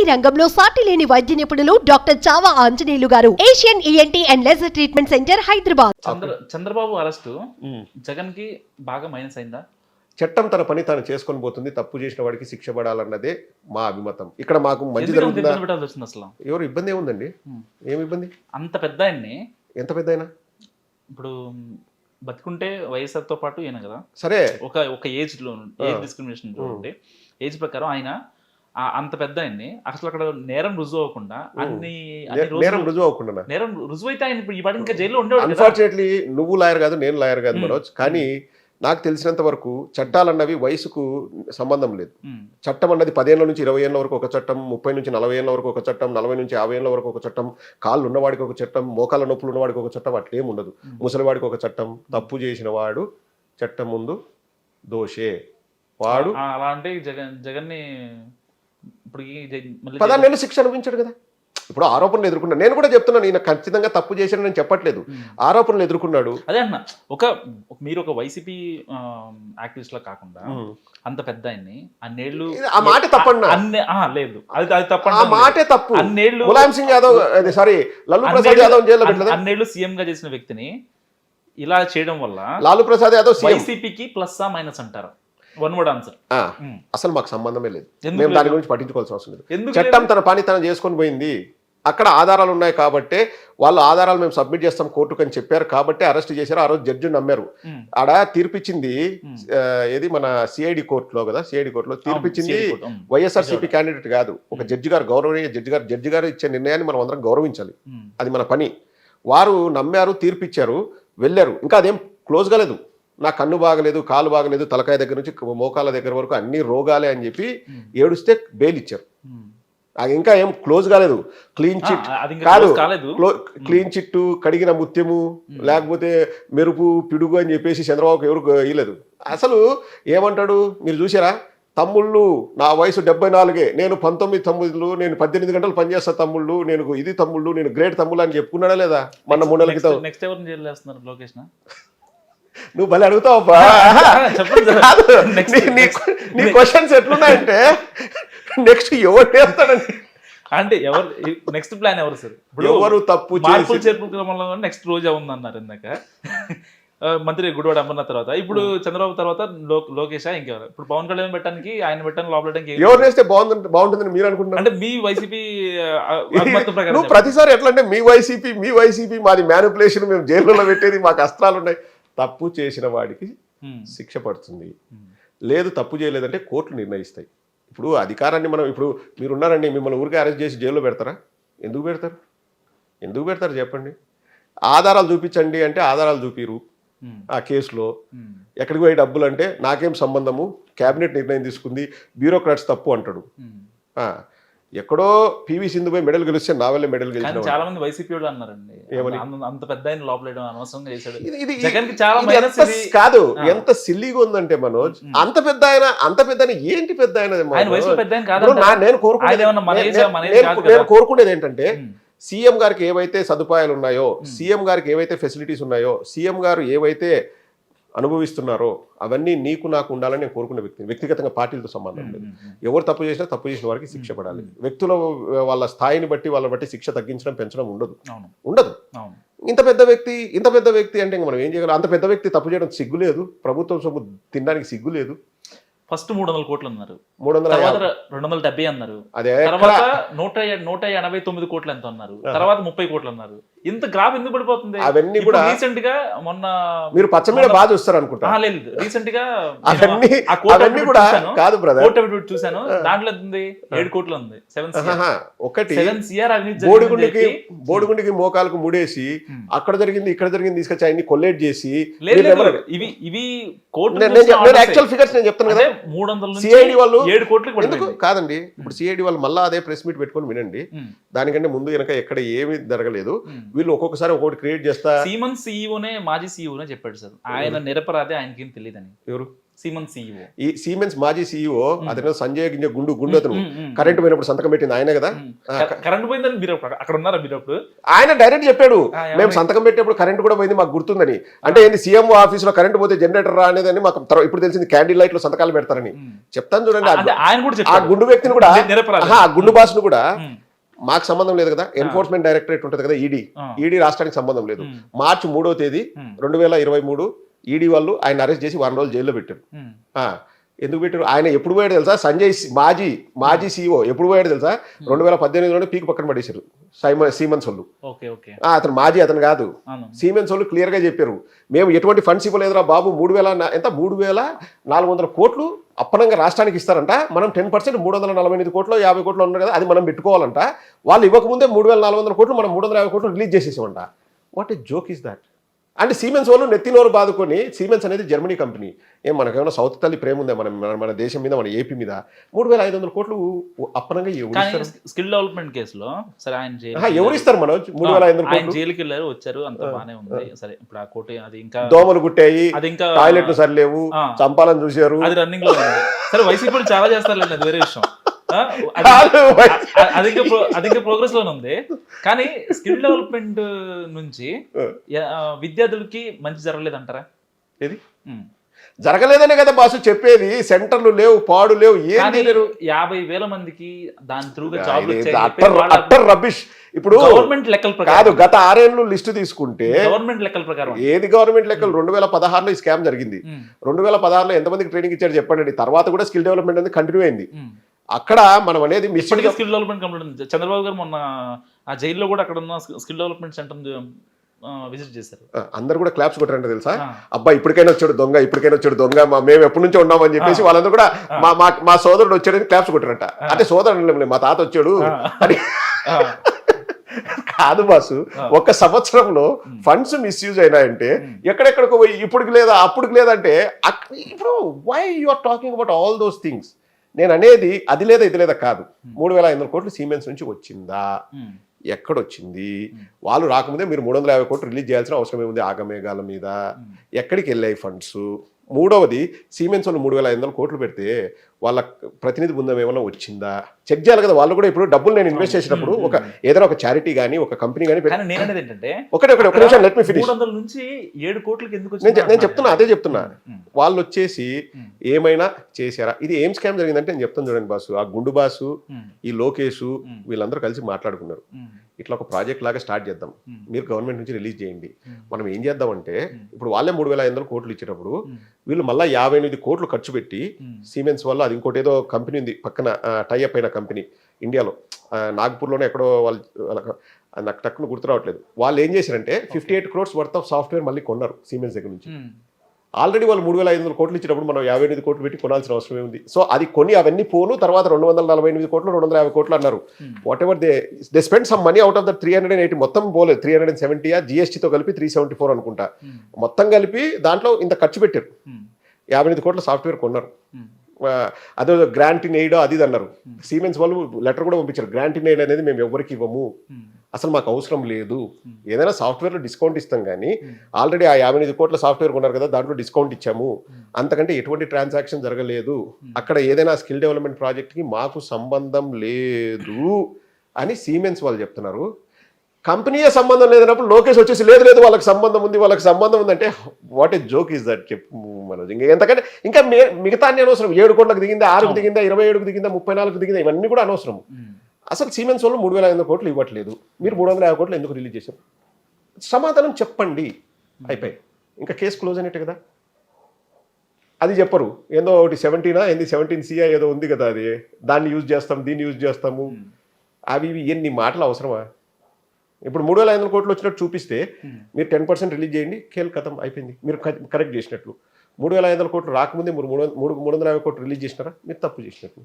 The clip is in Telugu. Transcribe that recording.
ఈఎన్టీ రంగంలో సాటి లేని వైద్య నిపుణులు doctor Chava Anjaneyulu garu. Asian ENT and laser treatment centre Hyderabad. Chandra Chandrababu arrest. జగన్కి బాగా మైనస్ అయిందా? చట్టం తన పని తాను చేసుకొని పోతుంది తప్పు చేసిన వాడికి శిక్ష పడాలన్నదే మా అభిమతం. ఇక్కడ మాకు మంచి జరుగుతుందా? ఎవరు ఇబ్బంది ఏముందండి. ఏమి ఇబ్బంది? అంత పెద్ద ఆయన్ని? ఎంత పెద్ద అయినా ఇప్పుడు బతుకుంటే వైఎస్ఆర్తో పాటు ఈయన కదా. సరే. ఒక ఒక ఏజ్లో ఏజ్ డిస్క్రిమినేషన్ చూడండి. ఏజ్ ప్రకారం ఆయన అంత పెద్ద ఆయన్ని. అసలు అక్కడ నేరం రుజువు అవ్వకుండా అన్ని నేరం రుజువు అవ్వకుండా నేరం రుజువు అయితే ఆయన ఇప్పుడు ఈ ఇంకా జైల్లో ఉండేవాడు అన్ఫార్చునేట్లీ నువ్వు లాయర్ కాదు నేను లాయర్ కాదు. మనోజ్. కానీ నాకు తెలిసినంత వరకు చట్టాలన్నవి వయసుకు సంబంధం లేదు. చట్టం అన్నది పదేళ్ళ నుంచి ఇరవై ఏళ్ళ వరకు ఒక చట్టం ముప్పై నుంచి నలభై ఏళ్ళ వరకు ఒక చట్టం నలభై నుంచి యాభై ఏళ్ళ వరకు ఒక చట్టం కాళ్ళు ఉన్నవాడికి ఒక చట్టం మోకాళ్ళ నొప్పులు ఉన్నవాడికి ఒక చట్టం అట్లేం ఉండదు. ముసలివాడికి ఒక చట్టం తప్పు చేసిన వాడు చట్టం ముందు దోషే. వాడు ఆ, అలా అంటే జగన్ జగన్ని ఇప్పుడు జగన్- నెలలు శిక్ష అనుభవించాడు కదా. ఇప్పుడు ఆరోపణలు ఎదుర్కొన్నాడు నేను కూడా చెప్తున్నాను ఈయన ఖచ్చితంగా తప్పు చేశాను నేను చెప్పట్లేదు. ఆరోపణలు ఎదుర్కొన్నాడు. అదే అన్న ఒక మీరు ఒక వైసీపీ యాక్టివిస్ట్ లా కాకుండా అంత పెద్ద ఆయన్ని అన్నేళ్ళు ఆ మాట తప్పన్నా? అన్ని ఆ, లేదు. అది అది ఆ తప్పండి మాటే తప్పు. అన్నేళ్ళు ములాయం సింగ్ యాదవ్ అది సారీ లల్లు ప్రసాద్ అన్నేళ్ళు- యాదవ్ జైల్లో పెట్టలేదా? అన్నేళ్ళు సీఎం గా చేసిన వ్యక్తిని ఇలా చేయడం వల్ల లాలు ప్రసాద్ యాదవ్ వైసీపీకి ప్లస్ ఆ మైనస్ అంటారు. వన్ వర్డ్ ఆన్సర్ ఆ, అసలు మాకు సంబంధమే లేదు. మేము దాని? గురించి పట్టించుకోవాల్సిన అవసరం లేదు. చట్టం తన పని తను చేసుకొని పోయింది. అక్కడ ఆధారాలు ఉన్నాయి కాబట్టి వాళ్ళు ఆధారాలు మేము సబ్మిట్ చేస్తాం కోర్టుకు అని చెప్పారు కాబట్టి అరెస్ట్ చేశారు. ఆ రోజు జడ్జి నమ్మారు. ఉమ్. ఆడ తీర్పిచ్చింది. ఆ, ఏది మన సిఐడి కోర్టులో కదా? సిఐడి కోర్టులో తీర్పిచ్చింది. వైఎస్ఆర్సీపీ క్యాండిడేట్ కాదు. ఒక జడ్జి గారు గౌరవనీయ జడ్జి గారు జడ్జి గారు ఇచ్చే నిర్ణయాన్ని మనం అందరం గౌరవించాలి. అది మన పని. వారు నమ్మారు తీర్పిచ్చారు వెళ్ళారు. ఇంకా అదేం క్లోజ్ కాలేదు నా కన్ను బాగలేదు కాలు బాగలేదు తలకాయ దగ్గర నుంచి మోకాల దగ్గర వరకు అన్ని రోగాలే అని చెప్పి. ఏడుస్తే బెయిల్ ఇచ్చారు ఇంకా ఏం క్లోజ్ కాలేదు. క్లీన్ చిట్ కాదు. క్లీన్ చిట్టు కడిగిన ముత్యము లేకపోతే మెరుపు పిడుగు అని చెప్పేసి చంద్రబాబుకి ఎవరు ఇయ్యలేదు. అసలు ఏమంటాడు? మీరు చూసారా తమ్ముళ్ళు నా వయసు డెబ్బై నాలుగే నేను పంతొమ్మిది తమ్ముళ్ళు నేను పద్దెనిమిది గంటలు పనిచేస్తా తమ్ముళ్ళు నేను ఇది తమ్ముళ్ళు నేను గ్రేట్ తమ్ముళ్ళు అని చెప్పుకున్నాడా లేదా? మొన్న మూడు నెలల క్రితం. నెక్స్ట్ ఎవరిని జైలు వేస్తున్నారు లోకేష్ నా? నువ్వు భలే అడుగుతావబ్బా నీ- క్వశ్చన్స్ ఎట్లున్నాయంటే నెక్స్ట్ ఎవరు చేస్తాడని అంటే ఎవరు నెక్స్ట్ ప్లాన్ ఎవరు సార్? ఇప్పుడు ఎవరు తప్పు మార్పులు చేసి చేర్పుల క్రమంలో నెక్స్ట్ రోజా ఉందన్నారు ఇందాక. మంత్రి గుడివాడ అమర్నాథ్ తర్వాత. ఇప్పుడు చంద్రబాబు తర్వాత లోకేష్ ఇంకెవరు? ఇప్పుడు పవన్ కళ్యాణ్ పెట్టడానికి ఆయన పెట్టడానికి లోపల పెట్టడానికి ఏం- ఎవరు వేస్తే బాగుంది బాగుంటుందని మీరు అనుకుంటున్నారు? అంటే మీ వైసీపీ ప్రకారం నువ్వు ప్రతిసారి ఎట్లా అంటే మీ వైసీపీ మీ వైసీపీ మాది మ్యానిపులేషన్ మేము జైల్లో పెట్టేది మాకు అస్త్రాలు ఉన్నాయి తప్పు చేసిన వాడికి శిక్ష పడుతుంది. లేదు తప్పు చేయలేదంటే కోర్టులు నిర్ణయిస్తాయి. ఇప్పుడు అధికారాన్ని మనం ఇప్పుడు మీరు ఉన్నారండి మిమ్మల్ని ఊరికే అరెస్ట్ చేసి జైల్లో పెడతారా? ఎందుకు పెడతారు? ఎందుకు పెడతారు చెప్పండి? ఆధారాలు చూపించండి అంటే ఆధారాలు చూపిరు ఆ కేసులో. ఎక్కడికి పోయి డబ్బులు అంటే నాకేం సంబంధము? కేబినెట్ నిర్ణయం తీసుకుంది బ్యూరోక్రాట్స్ తప్పు అంటాడు. ఎక్కడో పివి సింధు పోయి మెడల్ గెలిస్తే నా వల్లే మెడల్ గెలిచిన చాలా మంది వైసీపీ వాళ్ళు అన్నారండి? అంత- పెద్ద ఆయన లోపల వేయడం అనవసరంగా చేశాడు ఇది చాలా ఎంత. కాదు. ఎంత సిల్లీగా ఉందంటే మనోజ్. అంత పెద్ద ఆయన అంత పెద్ద ఆయన ఏంటి పెద్ద ఆయన పెద్ద కాదు నా- నేను కోరుకునేది నేను-. కోరుకునేది ఏంటంటే సీఎం గారికి ఏవైతే సదుపాయాలు ఉన్నాయో సీఎం గారికి ఏవైతే ఫెసిలిటీస్ ఉన్నాయో సీఎం గారు ఏవైతే అనుభవిస్తున్నారో అవన్నీ నీకు నాకు ఉండాలని నేను కోరుకునే వ్యక్తి వ్యక్తిగతంగా పార్టీలతో సంబంధం లేదు. ఎవరు తప్పు చేసినా తప్పు చేసిన వారికి శిక్ష పడాలి. వ్యక్తుల వాళ్ళ స్థాయిని బట్టి వాళ్ళ బట్టి శిక్ష తగ్గించడం పెంచడం ఉండదు. ఉండదు. ఇంత పెద్ద వ్యక్తి ఇంత పెద్ద వ్యక్తి అంటే మనం ఏం చేయగలం? అంత పెద్ద వ్యక్తి తప్పు చేయడం సిగ్గు లేదు. ప్రభుత్వం సొమ్ము తినడానికి సిగ్గు లేదు. ఫస్ట్ మూడు వందల కోట్లు అన్నారు. మూడు వందల. రెండు వందల డెబ్బై అన్నారు. అదే తర్వాత నూట నూట ఎనభై తొమ్మిది కోట్లు ఎంత అన్నారు. తర్వాత ముప్పై కోట్లు అన్నారు. ఇంత గ్రాఫ్ ఎందుకు పడిపోతుంది? అవన్నీ కూడా- రీసెంట్గా మొన్న మీరు పచ్చ మీద బాగా చూస్తారు అనుకుంటా. లేదు రీసెంట్గా అవన్నీ కూడా కాదు బ్రదర్ చూశాను. దాంట్లో ఉంది ఏడు కోట్లు ఉంది. సెవెన్ ఒకటి సెవెన్ సిఆర్ అవినీతి జరిగిందని బోడిగుండికి బోడిగుండికి మోకాలకు ముడేసి. అక్కడ జరిగింది ఇక్కడ జరిగింది తీసుకొచ్చి ఆయన్ని కొల్లేట్ చేసి ఇవి ఇవి యాక్చువల్ ఫిగర్స్ నేను చెప్తాను కదా. మూడు వందల సిఐడి వాళ్ళు ఏడు కోట్లకి ఎందుకు? కాదండి. ఇప్పుడు సిఐడి వాళ్ళు మళ్ళా అదే ప్రెస్ మీట్ పెట్టుకొని వినండి. దానికంటే ముందు వెనక ఎక్కడ ఏమీ జరగలేదు. వీళ్ళు ఒక్కొక్కసారి ఒక్కొక్కటి క్రియేట్ చేస్తా. సీమన్ సీఈఓనే మాజీ సీఈఓనే చెప్పాడు సార్. ఆయన నిరపరాధి ఆయనకేం తెలియదని. ఎవరు? సీమన్ సీఈఓ ఈ సీమెన్స్ మాజీ సీఈఓ అతను సంజయ్ గింజ గుండు గుండు అతను. కరెంట్ పోయినప్పుడు సంతకం పెట్టింది ఆయన కదా? కరెంట్ పోయిందని మీరు అక్కడ ఉన్నారా మీరు అప్పుడు? ఆయన డైరెక్ట్ చెప్పాడు? మేము సంతకం పెట్టేప్పుడు కరెంట్ కూడా పోయింది మాకు గుర్తుందని. అంటే ఏంది సీఎం ఆఫీస్లో కరెంట్ పోతే జనరేటర్ రా అనేదని మాకు ఇప్పుడు తెలిసింది క్యాండిల్ లైట్లో సంతకాలు పెడతారని. చెప్తాను చూడండి ఆయన కూడా ఆ గుండు వ్యక్తిని కూడా ఆ గుండు బాస్ను కూడా. మాకు సంబంధం లేదు కదా ఎన్ఫోర్స్మెంట్ డైరెక్టరేట్ ఉంటుంది కదా ఈడీ ఆ. ఈడీ రాష్ట్రానికి సంబంధం లేదు. మార్చి మూడో తేదీ. రెండు వేల ఇరవై మూడు ఈడీ వాళ్ళు ఆయన అరెస్ట్ చేసి వారం రోజులు జైల్లో పెట్టారు ఎందుకు పెట్టారు? ఆయన ఎప్పుడు పోయాడు తెలుసా? సంజయ్ మాజీ మాజీ సీఈఓ ఎప్పుడు పోయాడు తెలుసా? రెండు వేల పద్దెనిమిదిలోనే పీక్ పక్కన పడేశారు. సైమ సీమన్స్ వాళ్ళు. Okay okay. ఆ, అతను మాజీ అతను కాదు. అవును. సీమెన్స్ వాళ్ళు క్లియర్గా చెప్పారు. మేము ఎటువంటి ఫండ్స్ ఇవ్వలేదురా బాబు మూడు వేల ఎంత? మూడు వేల నాలుగు వందల కోట్లు అప్పనంగా రాష్ట్రానికి ఇస్తారంట. మనం టెన్ పర్సెంట్ మూడు వందల నలభై ఎనిమిది కోట్లు యాభై కోట్లు ఉన్నారు కదా అది మనం పెట్టుకోవాలంట. వాళ్ళు ఇవ్వకముందే మూడు వేల నాలుగు వందల కోట్లు మనం మూడు వందల యాభై కోట్లు release చేసేసామంట. What a joke is that అంటే సీమెన్స్ వాళ్ళు నెత్తినోరు బాదుకొని సీమెన్స్ అనేది జర్మనీ కంపెనీ ఏం మనకేమైనా సౌత్ తల్లి ప్రేమ ఉందా మన మన- మన దేశం మీద మన ఏపీ మీద? మూడు వేల ఐదు వందల కోట్లు అప్పనంగా ఎవరు స్కిల్ డెవలప్మెంట్ కేసులో సరే ఆయన ఎవరు ఇస్తారు మనోజ్? మూడు వేల ఐదు వందల ఆయన జైలుకి వెళ్ళారు వచ్చారు అంత బానే ఉంది. సరే ఇప్పుడు ఆ కోర్టు అది ఇంకా దోమలు కుట్టాయి అది ఇంకా టాయిలెట్లు సరిలేవు. చంపాలని చూశారు. అది రన్నింగ్లో ఉంది. సరే వైసీపీ చాలా చేస్తారులేండి అది వేరే విషయం. అది- కాదు, ఇంకా అది ఇంకా ప్రోగ్రెస్లోనే ఉంది. కానీ స్కిల్ డెవలప్మెంట్ నుంచి విద్యార్థులకి మంచి జరగలేదంటారా? ఏది? ఉమ్. జరగలేదనే కదా బాసు చెప్పేది. సెంటర్లు లేవు పాడు లేవు ఏం యాభై వేల మందికి దాని త్రూగా రబ్బిష్ ఇప్పుడు గవర్నమెంట్ లెక్కల కాదు ప్రకారం గత ఆరేళ్ళు లిస్టు తీసుకుంటే గవర్నమెంట్ లెక్కల ప్రకారం. ఏది గవర్నమెంట్ లెక్కలు? రెండు వేల పదహారులో ఈ స్కామ్ జరిగింది. రెండు వేల పదహారులో ఎంతమందికి ట్రైనింగ్ ఇచ్చారు చెప్పండి. తర్వాత కూడా స్కిల్ డెవలప్మెంట్ అనేది కంటిన్యూ అయింది. అక్కడ మనం అనేది స్కిల్ డెవలప్మెంట్ కంప్లీట్ చంద్రబాబు గారు మొన్న ఆ జైల్లో కూడా అక్కడ ఉన్న స్కిల్ డెవలప్మెంట్ సెంటర్ విజిట్ చేశారు. అందరు కూడా క్లాప్స్ కొట్టారంటే తెలుసా. అబ్బా ఇప్పటికైనా వచ్చాడు దొంగ ఇప్పటికైనా వచ్చాడు దొంగ మా- మేము ఎప్పటి నుంచో ఉన్నామని చెప్పేసి వాళ్ళందరూ కూడా మా మా సోదరుడు వచ్చాడని క్లాప్స్ కొట్టారంట. అంటే సోదరుడు మా తాత వచ్చాడు అని. కాదు బాసు ఒక సంవత్సరంలో ఫండ్స్ మిస్యూజ్ అయినాయంటే ఎక్కడెక్కడికో పోయి ఇప్పటికి లేదా అప్పటికి లేదంటే ఇప్పుడు why you are talking about all those things నేను అనేది అది లేదా ఇది లేదా కాదు. మూడు వేల ఐదు వందల కోట్లు సీమెన్స్ నుంచి వచ్చిందా? ఎక్కడొచ్చింది? వాళ్ళు రాకముందే మీరు మూడు వందల యాభై కోట్లు రిలీజ్ చేయాల్సిన అవసరం ఏముంది ఆగమేఘాల మీద. ఎక్కడికి వెళ్ళాయి ఫండ్స్? మూడవది సీమెన్స్ వాళ్ళు మూడు వేల ఐదు వందల కోట్లు పెడితే వాళ్ళ ప్రతినిధి బృందం ఏమైనా వచ్చిందా చెక్ చేయాలి కదా వాళ్ళు కూడా ఇప్పుడు డబ్బులు నేను ఇన్వెస్ట్ చేసినప్పుడు ఒక ఏదైనా ఒక చారిటీ కానీ ఒక కంపెనీ కానీ కానీ నేను అనేది ఏంటంటే ఒకటే ఒకటి ఒక నిమిషం లెట్ మీ ఫినిష్ మూడు వందల నుంచి ఏడు కోట్లకి ఎందుకు నేను చెప్తున్నా అదే చెప్తున్నా. వాళ్ళు వచ్చేసి. ఏమైనా చేశారా ఇది ఏం స్కామ్ జరిగిందంటే నేను చెప్తాను చూడండి బాసు ఆ గుండు బాసు ఈ లోకేషు. వీళ్ళందరూ కలిసి మాట్లాడుకున్నారు ఇట్లా ఒక ప్రాజెక్ట్ లాగా స్టార్ట్ చేద్దాం. మీరు గవర్నమెంట్ నుంచి రిలీజ్ చేయండి. మనం ఏం చేద్దామంటే ఇప్పుడు వాళ్ళే మూడు వేల ఐదు వందల కోట్లు ఇచ్చేటప్పుడు. వీళ్ళు మళ్ళీ యాభై ఎనిమిది కోట్లు ఖర్చు పెట్టి ఉమ్. సీమెన్స్ వల్ల అది ఇంకోటి ఏదో కంపెనీ ఉంది పక్కన టైఅప్ అయిన కంపెనీ ఇండియాలో. ఆ, నాగ్పూర్లోనే ఎక్కడో వాళ్ళు నాకు టక్కును గుర్తు రావట్లేదు. వాళ్ళు ఏం చేశారంటే fifty eight crores worth of software మళ్ళీ కొన్నారు సీమెన్స్ దగ్గర నుంచి. ఆల్రెడీ వాళ్ళు మూడు వేల ఐదు వందల కోట్లు ఇచ్చినప్పుడు మనం యాభై ఎనిమిది కోట్లు పెట్టి కొనాల్సిన అవసరం ఏముంది? సో అది కొని అవన్నీ పోను తర్వాత రెండు వందల నలభై ఎనిమిది కోట్లు రెండు వందల యాభై కోట్లు అన్నారు. Whatever they they spend some money out of the three hundred and eighty మొత్తం పోలేదు త్రీ హండ్రెడ్ అండ్ సెవెంటీ జిఎస్టీతో కలిపి త్రీ సెవెంటీ ఫోర్ అనుకుంటా. మొత్తం కలిపి దాంట్లో ఇంత ఖర్చు పెట్టారు. యాభై ఎనిమిది కోట్ల సాఫ్ట్వేర్ కొన్నారు. ఆ, అదే గ్రాంటిన్ ఎయిడ్ అది ఇది అన్నారు. సీమెన్స్ వాళ్ళు లెటర్ కూడా పంపించారు. గ్రాంటిన్ ఇన్ ఎయిడ్ అనేది మేము ఎవరికి ఇవ్వము. అసలు మాకు అవసరం లేదు. ఏదైనా సాఫ్ట్వేర్లో డిస్కౌంట్ ఇస్తాం కానీ ఆల్రెడీ ఆ యాభై ఐదు కోట్ల సాఫ్ట్వేర్ కొన్నారు కదా దాంట్లో డిస్కౌంట్ ఇచ్చాము. అంతకంటే ఎటువంటి ట్రాన్సాక్షన్ జరగలేదు. అక్కడ ఏదైనా స్కిల్ డెవలప్మెంట్ ప్రాజెక్ట్కి మాకు సంబంధం లేదు అని సీమెన్స్ వాళ్ళు చెప్తున్నారు. కంపెనీయే సంబంధం లేదన్నప్పుడు లోకేష్ వచ్చేసి లేదు లేదు వాళ్ళకి సంబంధం ఉంది వాళ్ళకి సంబంధం ఉందంటే what a joke is that చెప్పు మనోజ్. ఇంకా ఎంతకంటే ఇంకా మిగతా అన్ని అనవసరం. ఏడు కోట్లకు దిగిందా ఆరుకు దిగిందా ఇరవై ఏడుకు దిగిందా ముప్పై నాలుగు దిగిందా ఇవన్నీ కూడా అనవసరం. అసలు సీమెన్స్ వాళ్ళు మూడు వేల ఐదు కోట్లు ఇవ్వట్లేదు. మీరు మూడు వందల యాభై కోట్లు ఎందుకు రిలీజ్ చేశారు? సమాధానం చెప్పండి. అయిపోయి ఇంకా కేసు క్లోజ్ అయినట్టు కదా? అది చెప్పరు. ఏందో ఒకటి సెవెంటీనా ఏంది సెవెంటీన్ సిఐ ఏదో ఉంది కదా అది. దాన్ని యూజ్ చేస్తాం దీన్ని యూజ్ చేస్తాము. అవి ఇవి ఎన్ని మాటలు అవసరమా? ఇప్పుడు మూడు వేల ఐదు వందల కోట్లు వచ్చినట్టు చూపిస్తే మీరు టెన్ పర్సెంట్ రిలీజ్ చేయండి కేల్ కథం అయిపోయింది. మీరు కరెక్ట్ చేసినట్లు. మూడు వేల ఐదు వందల కోట్లు రాకముందే మీరు మూడు మూడు మూడు వందల యాభై కోట్లు రిలీజ్ చేసినారా? మీరు తప్పు చేసినట్లు.